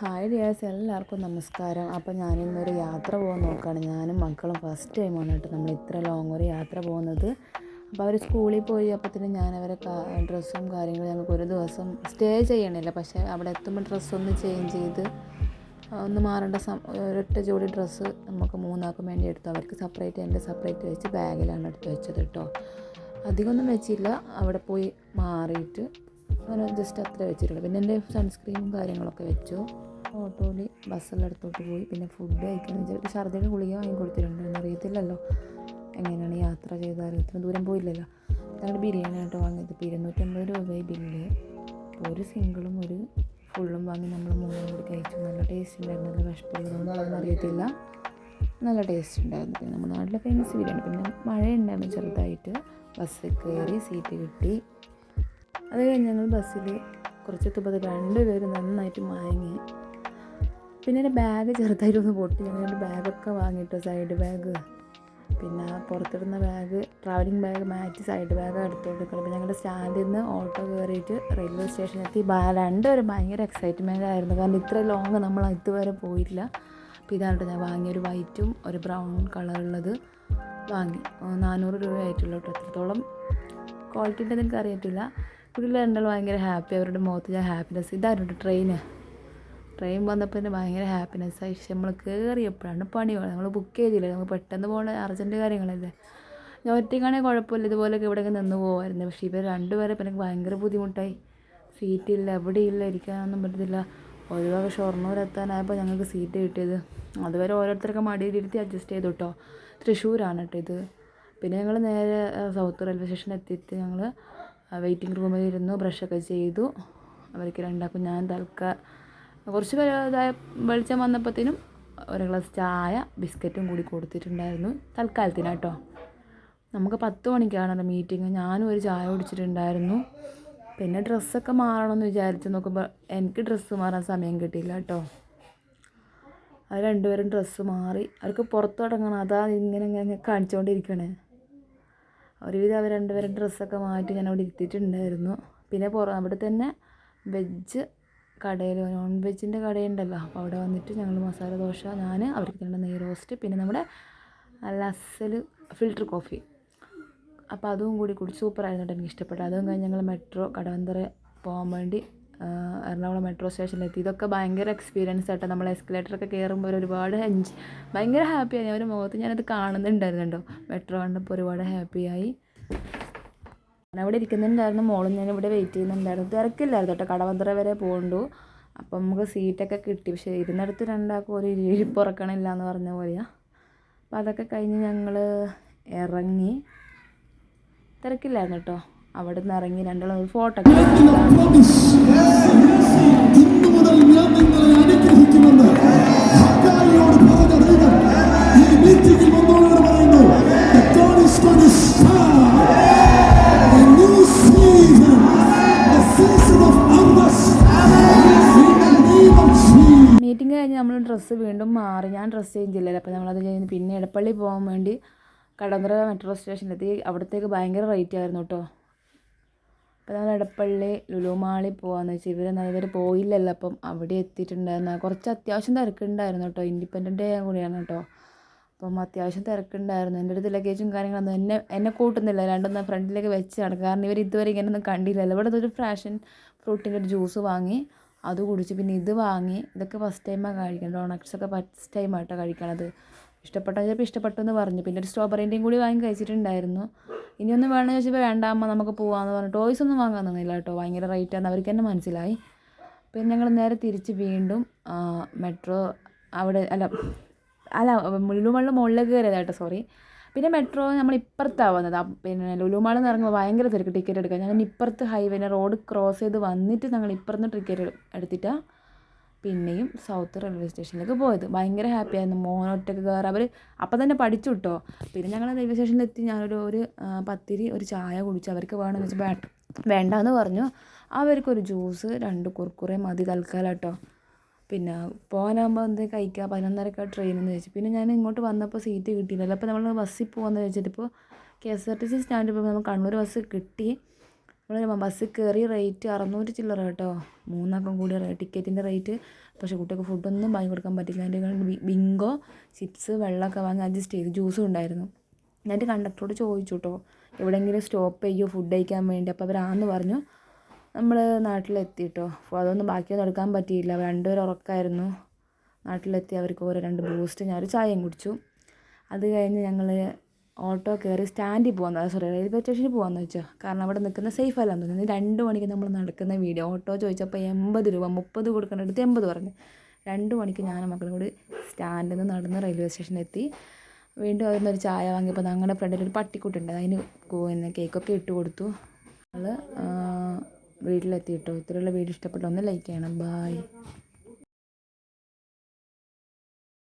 Hi dears എല്ലാവർക്കും നമസ്കാരം. അപ്പോൾ ഞാനിന്നൊരു യാത്ര പോകാൻ നോക്കുകയാണ് ഞാനും മക്കളും ഫസ്റ്റ് ടൈമാണ് കേട്ടോ നമ്മൾ ഇത്ര ലോങ് ഒരു യാത്ര പോകുന്നത്. അപ്പോൾ അവർ സ്കൂളിൽ പോയി അപ്പോഴത്തേനും ഞാൻ അവരെ ഡ്രസ്സും കാര്യങ്ങളും ഞങ്ങൾക്ക് ഒരു ദിവസം സ്റ്റേ ചെയ്യണില്ല. പക്ഷേ അവിടെ എത്തുമ്പോൾ ഡ്രസ്സൊന്ന് ചേഞ്ച് ചെയ്ത് ഒന്ന് മാറേണ്ട സം ഒരൊറ്റ ജോഡി ഡ്രസ്സ് നമുക്ക് മൂന്നാക്കും വേണ്ടി എടുത്തു. അവർക്ക് സെപ്പറേറ്റ് എന്റെ സെപ്പറേറ്റ് വെച്ച് ബാഗിലാണ് എടുത്ത് വെച്ചത് കേട്ടോ. അധികമൊന്നും വെച്ചില്ല. അവിടെ പോയി മാറിയിട്ട് അങ്ങനെ ജസ്റ്റ് അത്ര വെച്ചിട്ടുള്ളൂ. പിന്നെ എന്റെ സൺസ്ക്രീനും കാര്യങ്ങളൊക്കെ വെച്ചു. ഓട്ടോയിൽ ബസ്സെല്ലാം എടുത്തോട്ട് പോയി. പിന്നെ ഫുഡ് കഴിക്കാന്ന് വെച്ചാൽ ഛർദിയുടെ ഗുളിക വാങ്ങി കൊടുത്തിട്ടുണ്ടെന്ന് അറിയത്തില്ലല്ലോ. എങ്ങനെയാണ് യാത്ര ചെയ്താൽ ഇത്ര ദൂരം പോയില്ലല്ലോ. ഞങ്ങൾ ബിരിയാണി ആയിട്ട് വാങ്ങിയത്. ഇപ്പോൾ ഇരുന്നൂറ്റമ്പത് രൂപയായി ബില്ല്. ഒരു സിംഗിളും ഒരു ഫുള്ളും വാങ്ങി നമ്മൾ മൂന്നും കൂടി കഴിച്ചു. നല്ല ടേസ്റ്റ് ഉണ്ടായിരുന്നു. നല്ല വിഷപ്പുള്ളതൊന്നും അറിയത്തില്ല. നല്ല ടേസ്റ്റ് ഉണ്ടായിരുന്നു. നമ്മുടെ നാട്ടിലെ ഫേമസ് ബിരിയാണി. പിന്നെ മഴ ഉണ്ടായിരുന്നു ചെറുതായിട്ട്. ബസ്സിൽ കയറി സീറ്റ് കിട്ടി. അത് കഴിഞ്ഞ് ഞങ്ങൾ ബസ്സിൽ കുറച്ചെത്തുമ്പോൾ രണ്ടുപേരും നന്നായിട്ട് മയങ്ങി. പിന്നെ എന്റെ ബാഗ് ചെറുതായിട്ടൊന്ന് പൊട്ടി. ഞങ്ങൾ എന്റെ ബാഗൊക്കെ വാങ്ങിയിട്ട് സൈഡ് ബാഗ്. പിന്നെ പുറത്തിടുന്ന ബാഗ് ട്രാവലിംഗ് ബാഗ് മാറ്റി സൈഡ് ബാഗ് എടുത്തോണ്ട് അപ്പോൾ ഞങ്ങളുടെ സ്റ്റാൻഡിൽ നിന്ന് ഓട്ടോ കയറിയിട്ട് റെയിൽവേ സ്റ്റേഷനിലെത്തി രണ്ടുപേരും ഭയങ്കര എക്സൈറ്റ്മെന്റ് ആയിരുന്നു. കാരണം ഇത്ര ലോങ് നമ്മൾ ഇതുവരെ പോയിട്ടില്ല. അപ്പോൾ ഇതാണ് ഞാൻ വാങ്ങിയ ഒരു വൈറ്റും ഒരു ബ്രൗൺ കളറുള്ളത് വാങ്ങി. നാനൂറ് രൂപയായിട്ടുള്ളൂ കേട്ടോ. എത്രത്തോളം ക്വാളിറ്റി ഉണ്ടെന്ന് എനിക്ക് അറിയത്തില്ല കുട്ടികൾ രണ്ടാളും ഭയങ്കര ഹാപ്പി അവരുടെ മുഖത്ത് ഞാൻ ഹാപ്പിനെസ് ഇതായിരുന്നു ട്രെയിന് ട്രെയിൻ വന്നപ്പോൾ തന്നെ ഭയങ്കര ഹാപ്പിനെസ് ആയി പക്ഷെ നമ്മൾ കയറിയപ്പോഴാണ് പണി വേണം നമ്മൾ ബുക്ക് ചെയ്തില്ല? നമുക്ക് പെട്ടെന്ന് പോകേണ്ട അർജന്റ് കാര്യങ്ങളല്ലേ? ഞാൻ ഒറ്റയ്ക്കാണെങ്കിൽ കുഴപ്പമില്ല. ഇതുപോലെയൊക്കെ ഇവിടെയൊക്കെ നിന്ന് പോകുമായിരുന്നു പക്ഷേ ഇവർ രണ്ടുപേരെ പിന്നെ ഭയങ്കര ബുദ്ധിമുട്ടായി. സീറ്റില്ല എവിടെയില്ല ഇരിക്കാനൊന്നും പറ്റത്തില്ല. ഒരു എത്താനായപ്പോൾ ഞങ്ങൾക്ക് സീറ്റ് കിട്ടിയത്. അതുവരെ ഓരോരുത്തരൊക്കെ മടിയിലിരുത്തി അഡ്ജസ്റ്റ് ചെയ്തു കേട്ടോ തൃശ്ശൂരാണ് കേട്ടോ ഇത്. പിന്നെ ഞങ്ങൾ നേരെ സൗത്ത് റെയിൽവേ സ്റ്റേഷനിൽ എത്തിയിട്ട് ഞങ്ങൾ വെയിറ്റിംഗ് റൂമിൽ ഇരുന്നു ബ്രഷൊക്കെ ചെയ്തു. അവർക്ക് രണ്ടാക്കും ഞാൻ തൽക്ക. കുറച്ച് ഇതായ വെളിച്ചം വന്നപ്പോഴത്തേനും ഒരു ഗ്ലാസ് ചായ ബിസ്ക്കറ്റും കൂടി കൊടുത്തിട്ടുണ്ടായിരുന്നു. തൽക്കാലത്തിന് കേട്ടോ നമുക്ക് പത്ത് മണിക്കാണ് മീറ്റിംഗ് ഞാനും ഒരു ചായ കുടിച്ചിട്ടുണ്ടായിരുന്നു. പിന്നെ ഡ്രസ്സൊക്കെ മാറണമെന്ന് വിചാരിച്ച് നോക്കുമ്പോൾ എനിക്ക് ഡ്രസ്സ് മാറാൻ സമയം കിട്ടിയില്ല കേട്ടോ അത് രണ്ടുപേരും ഡ്രസ്സ് മാറി. അവർക്ക് പുറത്തു തുടങ്ങണം അതാ ഇങ്ങനെ ഇങ്ങനെ കാണിച്ചുകൊണ്ടിരിക്കണേ ഒരുവിധം അവർ രണ്ടുപേരും ഡ്രസ്സൊക്കെ മാറ്റി ഞാൻ അവിടെ ഇരുത്തിയിട്ടുണ്ടായിരുന്നു. പിന്നെ പുറ അവിടെ തന്നെ വെജ് കടയിൽ നോൺ വെജിന്റെ കടയുണ്ടല്ലോ. അപ്പോൾ അവിടെ വന്നിട്ട് ഞങ്ങൾ മസാല ദോശ ഞാൻ അവർക്ക് രണ്ട് നെയ് റോസ്റ്റ് പിന്നെ നമ്മുടെ ലസ്സൽ ഫിൽറ്റർ കോഫി അപ്പോൾ അതും കൂടി കുടിച്ച് സൂപ്പറായിരുന്നു കേട്ടോ എനിക്ക് ഇഷ്ടപ്പെട്ടു അതും കഴിഞ്ഞ് ഞങ്ങൾ മെട്രോ കടവന്തറ പോകാൻ വേണ്ടി എറണാകുളം മെട്രോ സ്റ്റേഷനിലെത്തി ഇതൊക്കെ ഭയങ്കര എക്സ്പീരിയൻസ് ആയിട്ട് നമ്മൾ എസ്കലേറ്ററൊക്കെ കയറുമ്പോൾ ഒരുപാട് എൻജ് ഭയങ്കര ഹാപ്പിയായി അവർ മുഖത്ത് ഞാനത് കാണുന്നുണ്ടായിരുന്നു മെട്രോ കണ്ടപ്പോൾ ഒരുപാട് ഹാപ്പിയായി അവിടെ ഇരിക്കുന്നുണ്ടായിരുന്നു. മോളും ഞാൻ ഇവിടെ വെയിറ്റ് ചെയ്യുന്നുണ്ടായിരുന്നു. തിരക്കില്ലായിരുന്നു കേട്ടോ. കടവന്തര വരെ പോകണ്ടു. അപ്പം നമുക്ക് സീറ്റൊക്കെ കിട്ടി. പക്ഷേ ഇരുന്നിടത്ത് രണ്ടാൾക്കും ഒരു ഇരിപ്പുറക്കണില്ല എന്ന് പറഞ്ഞ പോലെയാണ് അപ്പോൾ അതൊക്കെ കഴിഞ്ഞ് ഞങ്ങൾ ഇറങ്ങി. തിരക്കില്ലായിരുന്നു കേട്ടോ. അവിടെ നിന്ന് ഇറങ്ങി രണ്ടാളും ഒരു ഫോട്ടോ. മീറ്റിംഗ് കഴിഞ്ഞ് നമ്മൾ ഡ്രസ്സ് വീണ്ടും മാറി. ഞാൻ ഡ്രസ്സ് ചേഞ്ച് ചെയ്യില്ലല്ലോ അപ്പോൾ നമ്മളത് കഴിഞ്ഞ് പിന്നെ എടപ്പള്ളി പോകാൻ വേണ്ടി കടന്തറ മെട്രോ സ്റ്റേഷനിലെത്തി അവിടത്തേക്ക് ഭയങ്കര റേറ്റ് ആയിരുന്നു കേട്ടോ അപ്പോൾ ഇടപ്പള്ളി എടപ്പള്ളി ലുലുമാളി പോകാമെന്ന് വെച്ചാൽ ഇവർ ഇവർ പോയില്ലല്ലോ അപ്പം അവിടെ എത്തിയിട്ടുണ്ടായിരുന്നു കുറച്ച് അത്യാവശ്യം തിരക്കുണ്ടായിരുന്നു കേട്ടോ. ഇൻഡിപെൻഡന്റ് ഡേ കൂടിയാണ് കേട്ടോ. അപ്പം അത്യാവശ്യം തിരക്കുണ്ടായിരുന്നു. എന്റെ അടുത്ത് ലഗേജും കാര്യങ്ങളൊന്നും എന്നെ എന്നെ കൂട്ടുന്നില്ല. രണ്ടൊന്നും ഫ്രണ്ടിലേക്ക് വെച്ചാണ് കാരണം ഇവർ ഇതുവരെ ഇങ്ങനെയൊന്നും കണ്ടില്ലല്ലോ. ഇവിടെ ഒരു ഫ്രാഷൻ ഫ്രൂട്ടിന്റെ ഒരു ജ്യൂസ് വാങ്ങി അത് കുടിച്ച് പിന്നെ ഇത് വാങ്ങി ഇതൊക്കെ ഫസ്റ്റ് ടൈമാണ് കഴിക്കുന്നത് ഡോണറ്റ്സ് ഒക്കെ ഫസ്റ്റ് ടൈമായിട്ടോ കഴിക്കണത്. ഇഷ്ടപ്പെട്ട ചിലപ്പോൾ ഇഷ്ടപ്പെട്ടു എന്ന് പറഞ്ഞു. പിന്നെ ഒരു സ്ട്രോബെറിന്റെയും കൂടി വാങ്ങി കഴിച്ചിട്ടുണ്ടായിരുന്നു. ഇനിയൊന്നും വേണമെന്ന് ചോദിച്ചപ്പോൾ വേണ്ട അമ്മ നമുക്ക് പോകാമെന്ന് പറഞ്ഞു. ടോയ്സ് ഒന്നും വാങ്ങാൻ തന്നില്ല കേട്ടോ. ഭയങ്കര റേറ്റാന്ന് അവർക്ക് തന്നെ മനസ്സിലായി. പിന്നെ ഞങ്ങൾ നേരെ തിരിച്ച് വീണ്ടും മെട്രോ അവിടെ അല്ല അല്ല ലുലുമാളിൽ മുകളിലേക്ക് കയറിയതാണ് കേട്ടോ സോറി പിന്നെ മെട്രോ നമ്മൾ ഇപ്പുറത്താണ് വന്നത്. പിന്നെ ലുലുമാളിൽ നിന്ന് ഇറങ്ങുമ്പോൾ ഭയങ്കര തിരക്ക് ടിക്കറ്റ് എടുക്കാൻ. ഞങ്ങൾ ഇപ്പുറത്ത് ഹൈവേനെ റോഡ് ക്രോസ് ചെയ്ത് വന്നിട്ട് ഞങ്ങൾ ഇപ്പുറത്ത് ടിക്കറ്റ് എടുത്തിട്ടാണ് പിന്നെയും സൗത്ത് റെയിൽവേ സ്റ്റേഷനിലേക്ക് പോയത്. ഭയങ്കര ഹാപ്പി ആയിരുന്നു. മോനൊറ്റക്ക് കയറി അവർ അപ്പം തന്നെ പഠിച്ചു കിട്ടോ പിന്നെ ഞങ്ങൾ റെയിൽവേ സ്റ്റേഷനിലെത്തി. ഞാനൊരു ഒരു പത്തിരി ഒരു ചായ കുടിച്ചു. അവർക്ക് വേണമെന്ന് വെച്ചാൽ വേണ്ട വേണ്ടാന്ന് പറഞ്ഞു. അവർക്കൊരു ജ്യൂസ് രണ്ട് കുർക്കുറെ മതി തൽക്കാലം കേട്ടോ പിന്നെ പോകാനാകുമ്പോൾ എന്ത് കഴിക്കുക ട്രെയിൻ എന്ന് ചോദിച്ചു. പിന്നെ ഞാൻ ഇങ്ങോട്ട് വന്നപ്പോൾ സീറ്റ് കിട്ടിയില്ല അപ്പോൾ നമ്മൾ ബസ്സിൽ പോകാമെന്ന് വെച്ചിട്ട് ഇപ്പോൾ K S R T C സ്റ്റാൻഡിൽ പോയി നമ്മൾ കണ്ണൂർ ബസ് കിട്ടി. നമ്മൾ ബസ്സിൽ കയറി റേറ്റ് അറുന്നൂറ്റി ചില്ലറ കേട്ടോ. മൂന്നാൾക്കും കൂടി ടിക്കറ്റിന്റെ റേറ്റ് പക്ഷേ കുട്ടികൾക്ക് ഫുഡൊന്നും വാങ്ങി കൊടുക്കാൻ പറ്റില്ല. അതിന്റെ കാരണം ബിങ്കോ ചിപ്സ് വെള്ളമൊക്കെ വാങ്ങി അഡ്ജസ്റ്റ് ചെയ്ത് ജ്യൂസും ഉണ്ടായിരുന്നു. എന്നിട്ട് കണ്ടക്ടറോട് ചോദിച്ചു കേട്ടോ എവിടെയെങ്കിലും സ്റ്റോപ്പ് ചെയ്യുമോ ഫുഡ് കഴിക്കാൻ വേണ്ടി? അപ്പോൾ അവരാന്ന് പറഞ്ഞു നമ്മൾ നാട്ടിലെത്തി കേട്ടോ അപ്പോൾ അതൊന്നും ബാക്കിയൊന്നും എടുക്കാൻ പറ്റിയില്ല. രണ്ടുപേരും ഉറക്കമായിരുന്നു നാട്ടിലെത്തി അവർക്ക് ഓരോ രണ്ട് ബൂസ്റ്റ് ഞാൻ ഒരു ചായയും കുടിച്ചു. അത് കഴിഞ്ഞ് ഞങ്ങൾ ഓട്ടോ കയറി സ്റ്റാൻഡിൽ പോകാൻ സോറി റെയിൽവേ സ്റ്റേഷനിൽ പോകാമെന്ന് വെച്ചോ. കാരണം അവിടെ നിൽക്കുന്ന സേഫ് അല്ലെന്ന് തോന്നുന്നു. രണ്ട് മണിക്ക് നമ്മൾ നടക്കുന്ന വീഡിയോ ഓട്ടോ ചോദിച്ചപ്പോൾ എൺപത് രൂപ മുപ്പത് കൊടുക്കേണ്ടടുത്ത് എൺപത് പറഞ്ഞു. രണ്ട് മണിക്ക് ഞാൻ മക്കളും കൂടി സ്റ്റാൻഡിൽ നിന്ന് നടന്ന് റെയിൽവേ സ്റ്റേഷനിൽ എത്തി വീണ്ടും അവിടെ ഒരു ചായ വാങ്ങിയപ്പോൾ ഞങ്ങളുടെ ഫ്രണ്ടിൽ ഒരു പട്ടിക്കുട്ടുണ്ട് അതിന് പിന്നെ കേക്കൊക്കെ ഇട്ട് കൊടുത്തു. ഞങ്ങൾ വീട്ടിലെത്തിയിട്ടോ? ഇത്രയുള്ള വീഡിയോ ഇഷ്ടപ്പെട്ടോ ഒന്ന് ലൈക്ക് ചെയ്യണം. ബായ്